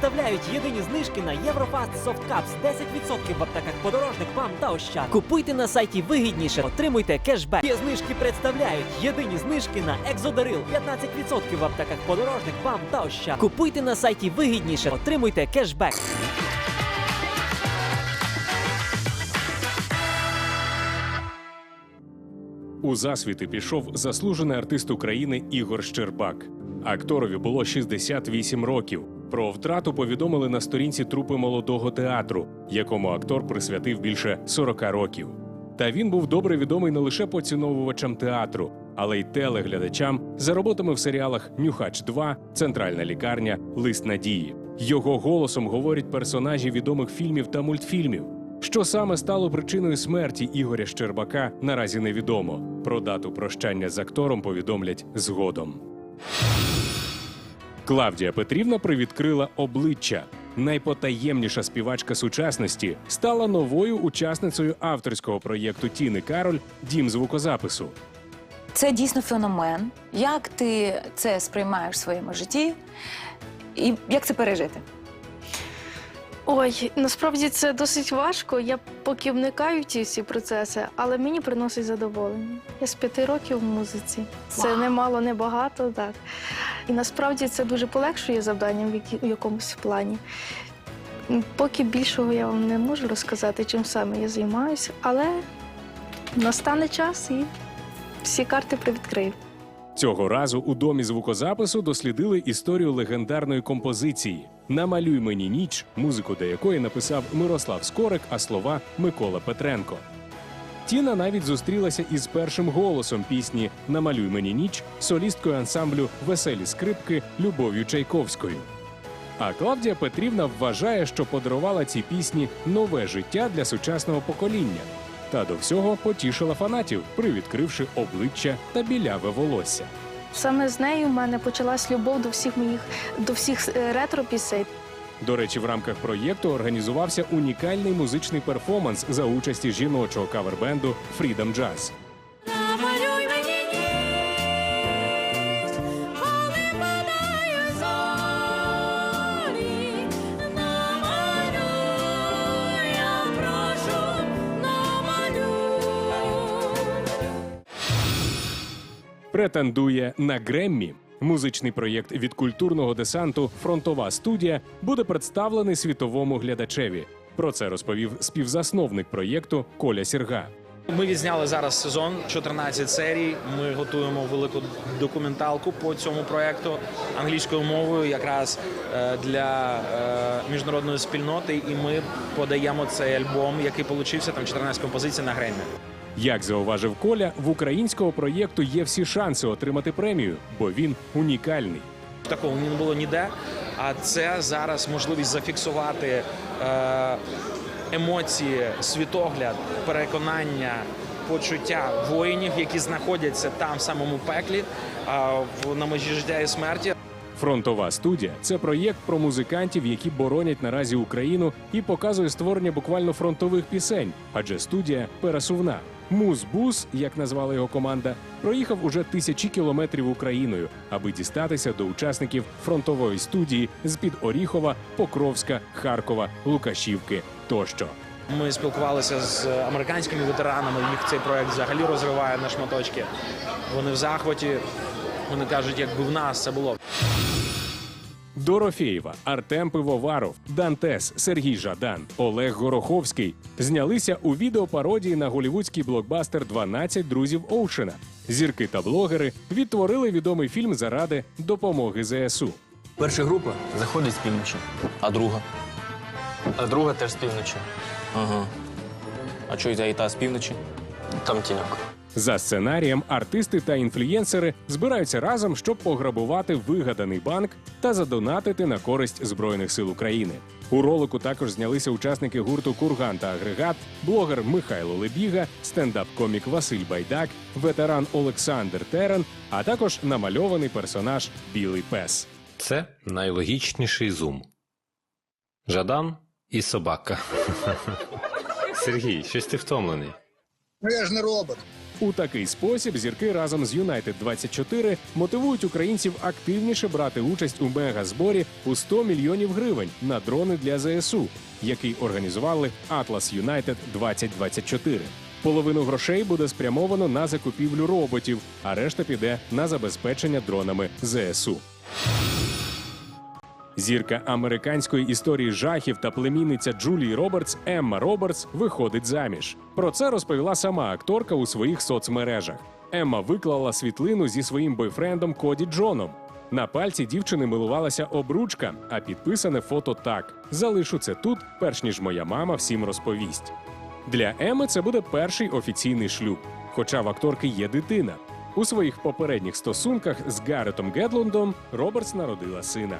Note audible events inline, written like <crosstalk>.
представляють єдині знижки на Єврофаст Cups 10% в аптеках подорожник ПАМ та Ощад. Купуйте на сайті вигідніше, отримуйте кешбек. Є знижки представляють єдині знижки на Екзодарил 15% в аптеках подорожник ПАМ та Ощад. Купуйте на сайті вигідніше, отримуйте кешбек. У засвіти пішов заслужений артист України Ігор Щербак. Акторові було 68 років. Про втрату повідомили на сторінці трупи молодого театру, якому актор присвятив більше 40 років. Та він був добре відомий не лише поціновувачам театру, але й телеглядачам за роботами в серіалах Нюхач 2, Центральна лікарня, Лист надії. Його голосом говорять персонажі відомих фільмів та мультфільмів. Що саме стало причиною смерті Ігоря Щербака, наразі невідомо. Про дату прощання з актором повідомлять згодом. Клавдія Петрівна привідкрила обличчя. Найпотаємніша співачка сучасності стала новою учасницею авторського проєкту Тіни Кароль Дім звукозапису. Це дійсно феномен. Як ти це сприймаєш в своєму житті? І як це пережити? Ой, насправді це досить важко. Я поки вникаю в ці всі процеси, але мені приносить задоволення. Я з п'яти років в музиці. Це Вау. не мало, не багато, так. І насправді це дуже полегшує завдання в, якомусь плані. Поки більшого я вам не можу розказати, чим саме я займаюся, але настане час і всі карти привідкрию. Цього разу у домі звукозапису дослідили історію легендарної композиції Намалюй мені ніч, музику до якої написав Мирослав Скорик, а слова Микола Петренко. Тіна навіть зустрілася із першим голосом пісні Намалюй мені ніч солісткою ансамблю Веселі скрипки Любов'ю Чайковською. А Клавдія Петрівна вважає, що подарувала цій пісні нове життя для сучасного покоління. Та до всього потішила фанатів, привідкривши обличчя та біляве волосся. Саме з нею в мене почалась любов до всіх моїх до всіх е, ретро-пісень. До речі, в рамках проєкту організувався унікальний музичний перформанс за участі жіночого кавербенду Freedom Jazz. Претендує на Греммі. Музичний проєкт від культурного десанту Фронтова студія буде представлений світовому глядачеві. Про це розповів співзасновник проєкту Коля Сірга. Ми відзняли зараз сезон 14 серій. Ми готуємо велику документалку по цьому проекту англійською мовою, якраз е, для е, міжнародної спільноти. І ми подаємо цей альбом, який получився там 14 композицій на Греммі. Як зауважив Коля, в українського проєкту є всі шанси отримати премію, бо він унікальний. Такого не було ніде. А це зараз можливість зафіксувати е, емоції, світогляд, переконання, почуття воїнів, які знаходяться там в самому пеклі, в- на межі життя і смерті. Фронтова студія це проєкт про музикантів, які боронять наразі Україну і показує створення буквально фронтових пісень, адже студія пересувна. Музбус, як назвала його команда, проїхав уже тисячі кілометрів Україною, аби дістатися до учасників фронтової студії з під Оріхова, Покровська, Харкова, Лукашівки тощо. Ми спілкувалися з американськими ветеранами. Їх цей проект взагалі розриває на шматочки. Вони в захваті. Вони кажуть, якби в нас це було. Дорофєєва, Артем Пивоваров, Дантес, Сергій Жадан, Олег Гороховський знялися у відеопародії на голівудський блокбастер «12 друзів Оушена. Зірки та блогери відтворили відомий фільм заради допомоги ЗСУ. Перша група заходить з півночі, А друга? а друга теж з півночі. Ага. А чого і та з півночі? Там тіньок. За сценарієм артисти та інфлюєнсери збираються разом, щоб пограбувати вигаданий банк та задонатити на користь Збройних сил України. У ролику також знялися учасники гурту Курган та Агрегат, блогер Михайло Лебіга, стендап-комік Василь Байдак, ветеран Олександр Терен, а також намальований персонаж Білий пес. Це найлогічніший зум. Жадан і собака. <laughs> Сергій, щось ти втомлений. Ну я ж не робот. У такий спосіб зірки разом з United 24 мотивують українців активніше брати участь у мегазборі у 100 мільйонів гривень на дрони для ЗСУ, який організували Atlas United 2024. Половину грошей буде спрямовано на закупівлю роботів, а решта піде на забезпечення дронами ЗСУ. Зірка американської історії жахів та племінниця Джулії Робертс Емма Робертс виходить заміж. Про це розповіла сама акторка у своїх соцмережах. Емма виклала світлину зі своїм бойфрендом Коді Джоном. На пальці дівчини милувалася обручка, а підписане фото так: залишу це тут, перш ніж моя мама всім розповість. Для Еми це буде перший офіційний шлюб, хоча в акторки є дитина. У своїх попередніх стосунках з Гаретом Гедлундом Робертс народила сина.